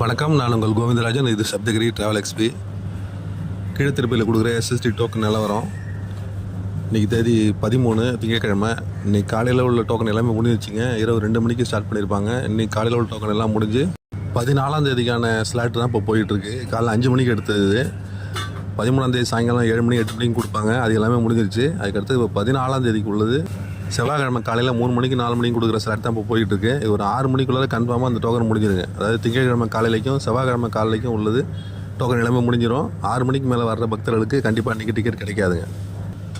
வணக்கம் நான் உங்கள் கோவிந்தராஜன். இது சப்தகிரி ட்ராவல் எக்ஸ்பி கீழத்திருப்பதியில் கொடுக்குற எஸ்எஸ்டி டோக்கன் நிலவரம் இன்றைக்கி தேதி பதிமூணு திங்கட்கிழமை. இன்றைக்கி காலையில் உள்ள டோக்கன் எல்லாமே முடிஞ்சிச்சிங்க இரவு ரெண்டு மணிக்கு ஸ்டார்ட் பண்ணியிருப்பாங்க. இன்றைக்கி காலையில் உள்ள டோக்கன் எல்லாம் முடிஞ்சு பதினாலாம் தேதிக்கான ஸ்லாட் தான் இப்போ போயிட்டுருக்கு. காலைல அஞ்சு மணிக்கு எடுத்தது. பதிமூணாம் தேதி சாயங்காலம் ஏழு மணி எட்டு மணிக்கு கொடுப்பாங்க. அது எல்லாமே முடிஞ்சிருச்சு. அதுக்கடுத்து இப்போ பதினாலாம் தேதிக்கு உள்ளது. செவ்வாய்க்கிழமை காலையில் மூணு மணிக்கு நாலு மணிக்கு கொடுக்குற ஸ்லாட் தான் இப்போ போயிட்டு இருக்கு இது ஒரு ஆறு மணிக்குள்ளே கன்ஃபார்மாக அந்த டோக்கன் முடிஞ்சிருங்க. அதாவது திங்கட்கிழமை காலையிலைக்கும் செவ்வாய்க்கிழமை காலையிலைக்கும் உள்ளது. டோக்கன் எல்லாமே முடிஞ்சிடும் ஆறு மணிக்கு மேலே வர்ற பக்தர்களுக்கு கண்டிப்பாக இன்றைக்கி டிக்கெட் கிடைக்காதுங்க.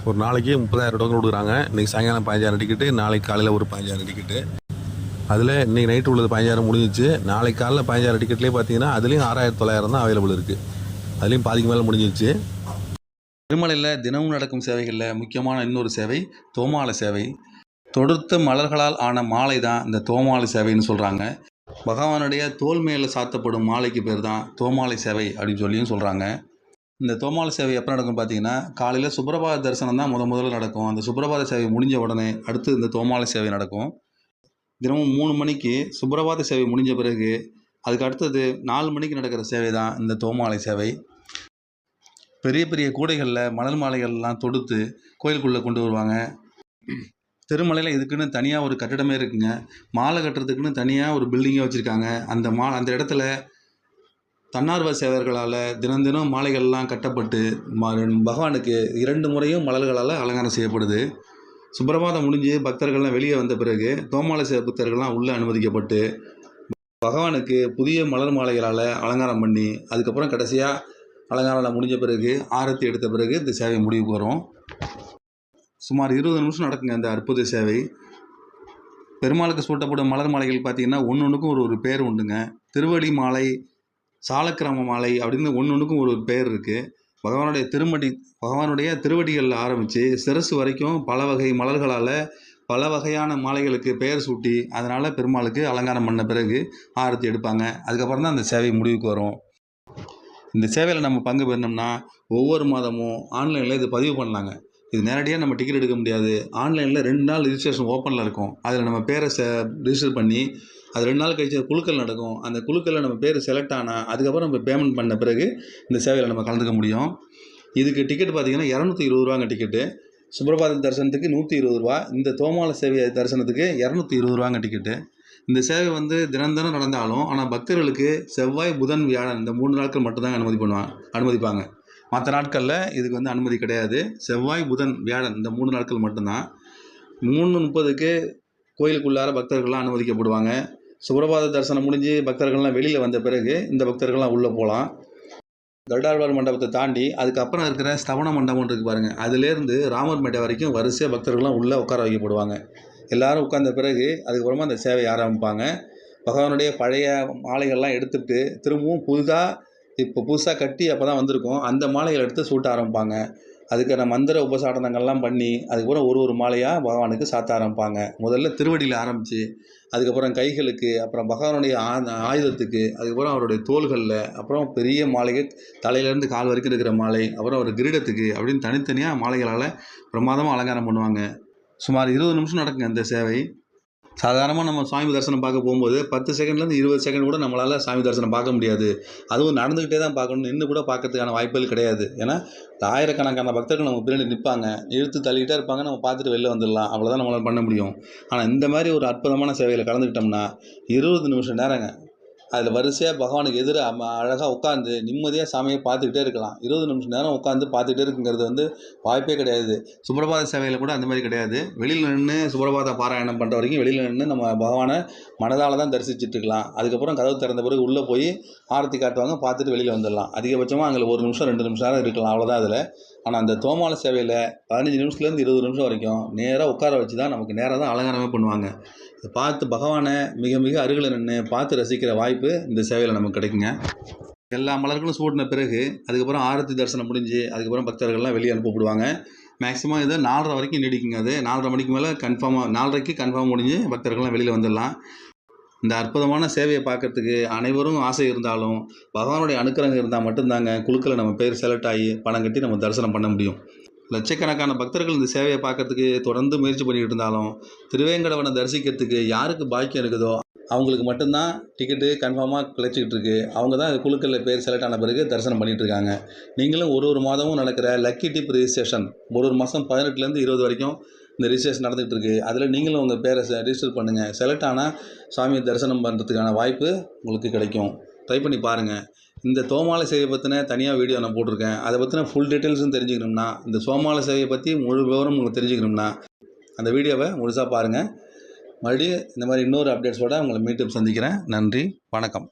ஒரு நாளைக்கு முப்பதாயிரம் டோக்கன் கொடுக்குறாங்க. இன்றைக்கி சாயங்காலம் பதினஞ்சாயிரம் டிக்கெட்டு நாளைக்கு காலையில் ஒரு பதினஞ்சாயிரம் டிக்கெட்டு அதில் இன்றைக்கி நைட்டு உள்ளது பதினஞ்சாயிரம் முடிஞ்சிச்சு. நாளைக்கு காலையில் பதினஞ்சாயிரம் டிக்கெட்லேயே பார்த்தீங்கன்னா அதுலேயும் ஆறாயிரத்தி தொள்ளாயிரம் தான் அவைலபிள் இருக்குது அதுலேயும் பாதிக்கு மேலே முடிஞ்சிருச்சு. திருமலையில் தினமும் நடக்கும் சேவைகளில் முக்கியமான இன்னொரு சேவை தோமால சேவை. தொடுத்த மலர்களால் ஆன மாலை தான் இந்த தோமாலை சேவைன்னு சொல்கிறாங்க பகவானுடைய தோல் மேலே சாத்தப்படும் மாலைக்கு பேர் தான் தோமாலை சேவை அப்படின்னு சொல்லியும் சொல்கிறாங்க இந்த தோமால சேவை எப்போ நடக்கும் பார்த்தீங்கன்னா காலையில் சுப்பிரபாத தரிசனம் தான் முத முதல்ல நடக்கும். அந்த சுப்பிரபாத சேவை முடிஞ்ச உடனே அடுத்து இந்த தோமாலை சேவை நடக்கும். தினமும் மூணு மணிக்கு சுப்பிரபாத சேவை முடிஞ்ச பிறகு அதுக்கு அடுத்தது நாலு மணிக்கு நடக்கிற சேவை தான் இந்த தோமாலை சேவை. பெரிய பெரிய கூடைகளில் மணல் மாலைகள்லாம் தொடுத்து கோயிலுக்குள்ளே கொண்டு வருவாங்க. திருமலையில் இதுக்குன்னு தனியாக ஒரு கட்டிடமே இருக்குங்க. மாலை கட்டுறதுக்குன்னு தனியாக ஒரு பில்டிங்கே வச்சுருக்காங்க. அந்த மா அந்த இடத்துல தன்னார்வ சேவர்களால் தினம் தினம் மாலைகள்லாம் கட்டப்பட்டு ம பகவானுக்கு இரண்டு முறையும் மலர்களால் அலங்காரம் செய்யப்படுது. சுப்பிரபாதம் முடிஞ்சு பக்தர்கள்லாம் வெளியே வந்த பிறகு தோமாலை பக்தர்கள்லாம் உள்ளே அனுமதிக்கப்பட்டு பகவானுக்கு புதிய மலர் மாலைகளால் அலங்காரம் பண்ணி அதுக்கப்புறம் கடைசியாக அலங்காரம் முடிஞ்ச பிறகு ஆரத்தி எடுத்த பிறகு இந்த சேவை முடிவுக்கு வரும் சுமார் இருபது நிமிஷம் நடக்குங்க இந்த அற்புத சேவை. பெருமாளுக்கு சூட்டப்படும் மலர் மாலைகள் பார்த்தீங்கன்னா ஒன்று ஒன்றுக்கும் ஒரு ஒரு பேர் உண்டுங்க. திருவடி மாலை சாலக்கிராம மாலை அப்படின்னு ஒன்று ஒன்றுக்கும் ஒரு ஒரு பேர் இருக்குது பகவானுடைய திருமடி பகவானுடைய திருவடிகளில் ஆரம்பித்து சிரசு வரைக்கும் பல வகை மலர்களால் பல வகையான மாலைகளுக்கு பெயர் சூட்டி அதனால் பெருமாளுக்கு அலங்காரம் பண்ண பிறகு ஆரத்தி எடுப்பாங்க. அதுக்கப்புறம் தான் அந்த சேவை முடிவுக்கு வரும். இந்த சேவையில் நம்ம பங்கு பெறணும்னா ஒவ்வொரு மாதமும் ஆன்லைனில் இது பதிவு பண்ணலாங்க. இது நேரடியாக நம்ம டிக்கெட் எடுக்க முடியாது. ஆன்லைனில் ரெண்டு நாள் ரிஜிஸ்ட்ரேஷன் ஓப்பனில் இருக்கும். அதில் நம்ம பேரை செ ரிஜிஸ்டர் பண்ணி அது ரெண்டு நாள் கழிச்சு குழுக்கள் நடக்கும். அந்த குழுக்களில் நம்ம பேர் செலக்ட் ஆனால் அதுக்கப்புறம் நம்ம பேமெண்ட் பண்ண பிறகு இந்த சேவையில் நம்ம கலந்துக்க முடியும். இதுக்கு டிக்கெட் பார்த்தீங்கன்னா இரநூத்தி இருபது ரூபாங்க டிக்கெட்டு சுப்பிரபாத தரிசனத்துக்கு நூற்றி இருபது ரூபா. இந்த தோமால சேவை தரிசனத்துக்கு இரநூத்தி இருபது ரூபாங்க டிக்கெட்டு இந்த சேவை வந்து தினம் தினம் நடந்தாலும் ஆனால் பக்தர்களுக்கு செவ்வாய் புதன் வியாழன் இந்த மூணு நாட்கள் மட்டும்தாங்க அனுமதி பண்ணுவாங்க அனுமதிப்பாங்க. மற்ற நாட்களில் இதுக்கு வந்து அனுமதி கிடையாது. செவ்வாய் புதன் வியாழன் இந்த மூணு நாட்கள் மட்டும்தான். மூணு முப்பதுக்கு கோயிலுக்குள்ளார பக்தர்கள்லாம் அனுமதிக்கப்படுவாங்க. சுப்பிரபாத தரிசனம் முடிஞ்சு பக்தர்கள்லாம் வெளியில் வந்த பிறகு இந்த பக்தர்கள்லாம் உள்ளே போகலாம். கருடாழ்வார் மண்டபத்தை தாண்டி அதுக்கப்புறம் இருக்கிற ஸ்தவன மண்டபம் இருக்குது பாருங்கள் அதுலேருந்து ராமர் மேட்டை வரைக்கும் வரிசையாக பக்தர்கள்லாம் உள்ளே உட்கார வைக்கப்படுவாங்க. எல்லாரும் உட்கார்ந்த பிறகு அதுக்கப்புறமா அந்த சேவையை ஆரம்பிப்பாங்க. பகவானுடைய பழைய மாலைகள்லாம் எடுத்துட்டு திரும்பவும் புதுதாக இப்போ புதுசாக கட்டி அப்போ தான் வந்திருக்கும். அந்த மாலைகளை எடுத்து சூட்ட ஆரம்பிப்பாங்க. அதுக்கான மந்திர உபசாடனங்கள்லாம் பண்ணி அதுக்கப்புறம் ஒரு ஒரு மாலையாக பகவானுக்கு சாத்த ஆரம்பிப்பாங்க. முதல்ல திருவடியில் ஆரம்பித்து அதுக்கப்புறம் கைகளுக்கு அப்புறம் பகவானுடைய ஆயுதத்துக்கு அதுக்கப்புறம் அவருடைய தோள்களில் அப்புறம் பெரிய மாலைகள் தலையிலேருந்து கால் வரைக்கும் இருக்கிற மாலை அப்புறம் ஒரு கிரீடத்துக்கு அப்படின்னு தனித்தனியாக மாலைகளால் பிரமாதமாக அலங்காரம் பண்ணுவாங்க. சுமார் இருபது நிமிஷம் நடக்குங்க இந்த சேவை. சாதாரணமாக நம்ம சாமி தரிசனம் பார்க்க போகும்போது பத்து செகண்ட்லேருந்து இருபது செகண்ட் கூட நம்மளால் சாமி தரிசனம் பார்க்க முடியாது. அதுவும் நடந்துக்கிட்டே தான் பார்க்கணும். நின்று கூட பார்க்கறதுக்கான வாய்ப்புகள் கிடையாது. ஏன்னா ஆயிரக்கணக்கான பக்தர்கள் நம்ம பின்னாடி நிற்பாங்க இழுத்து தள்ளிக்கிட்டே இருப்பாங்க. நம்ம பார்த்துட்டு வெளில வந்துடலாம். அவ்வளோதான் நம்மளால் பண்ண முடியும். ஆனால் இந்த மாதிரி ஒரு அற்புதமான சேவையில் கலந்துக்கிட்டோம்னா இருபது நிமிஷம் நேரங்க. அதில் வரிசையாக பகவானுக்கு எதிராக அழகாக உட்காந்து நிம்மதியாக சாமியை பார்த்துக்கிட்டே இருக்கலாம். இருபது நிமிஷம் நேரம் உட்காந்து பார்த்துக்கிட்டே இருக்குங்கிறது வந்து வாய்ப்பே கிடையாது. சுப்பிரபாத சேவையில் கூட அந்த மாதிரி கிடையாது. வெளியில் நின்று சுப்பிரபாத பாராயணம் பண்ணுற வரைக்கும் வெளியில் நின்று நம்ம பகவானை மனதால் தான் தரிசிச்சுட்டு இருக்கலாம். அதுக்கப்புறம் கதவு திறந்த பிறகு உள்ளே போய் ஆரத்தி காட்டுவாங்க பார்த்துட்டு வெளியில் வந்துடலாம். அதிகபட்சமாக அங்கே ஒரு நிமிஷம் ரெண்டு நிமிஷம் நேரம் இருக்கலாம். அவ்வளோதான் அதில். ஆனால் அந்த தோமால சேவையில் பதினஞ்சு நிமிஷத்துலேருந்து இருபது நிமிஷம் வரைக்கும் நேராக உட்கார வச்சு தான் நமக்கு நேராக தான் அலங்காரமே பண்ணுவாங்க. பார்த்து பகவானை மிக மிக அருகில் நின்று பார்த்து ரசிக்கிற வாய்ப்பு இந்த சேவையில் நமக்கு கிடைக்குங்க. எல்லா மலர்களும் சூடின பிறகு அதுக்கப்புறம் ஆரத்தி தரிசனம் முடிஞ்சு அதுக்கப்புறம் பக்தர்கள்லாம் வெளியே அனுப்பப்படுவாங்க. மேக்ஸிமம் இது நாலரை வரைக்கும் நீடிக்குங்க அது. நாலரை மணிக்கு மேலே கன்ஃபார்மாக நாலரைக்கு கன்ஃபார்ம் முடிஞ்சு பக்தர்கள்லாம் வெளியில் வந்துடலாம். இந்த அற்புதமான சேவையை பார்க்கறதுக்கு அனைவரும் ஆசை இருந்தாலும் பகவானுடைய அனுக்கிரகம் இருந்தால் மட்டும்தாங்க குழுக்களை நம்ம பேர் செலக்ட் ஆகி பணம் கட்டி நம்ம தரிசனம் பண்ண முடியும். லட்சக்கணக்கான பக்தர்கள் இந்த சேவையை பார்க்கறதுக்கு தொடர்ந்து முயற்சி பண்ணிக்கிட்டு இருந்தாலும் திருவேங்கடவனை தரிசிக்கிறதுக்கு யாருக்கு பாக்கியம் இருக்குதோ அவங்களுக்கு மட்டும்தான் டிக்கெட்டு கன்ஃபார்மாக கிடைச்சிக்கிட்டு இருக்கு. அவங்க தான் குழுக்களில் பேர் செலக்ட் ஆன பிறகு தரிசனம் பண்ணிட்டு இருக்காங்க. நீங்களும் ஒரு ஒரு மாதமும் நடக்கிற லக்கி டிப் ரிஜிஸ்ட்ரேஷன் ஒரு ஒரு மாதம் பதினெட்டுலேருந்து இருபது வரைக்கும் இந்த ரிஜிஸ்ட்ரேஷன் நடந்துகிட்டு இருக்கு. அதில் நீங்களும் உங்கள் பேரை ரிஜிஸ்டர் பண்ணுங்கள் செலக்ட் ஆனால் சாமியை தரிசனம் பண்ணுறதுக்கான வாய்ப்பு உங்களுக்கு கிடைக்கும். ட்ரை பண்ணி பாருங்கள் இந்த தோமாலை சேவையை பற்றின தனியாக வீடியோ நான் போட்டிருக்கேன். அதை பற்றின ஃபுல் டீட்டெயில்ஸும் தெரிஞ்சுக்கணும்னா இந்த சோமாலை சேவையை பற்றி முழு விவரம் உங்களுக்கு தெரிஞ்சுக்கணும்னா அந்த வீடியோவை முழுசாக பாருங்கள் மறுபடியும் இந்த மாதிரி இன்னொரு அப்டேட்ஸோடு உங்களை மீண்டும் சந்திக்கிறேன். நன்றி வணக்கம்.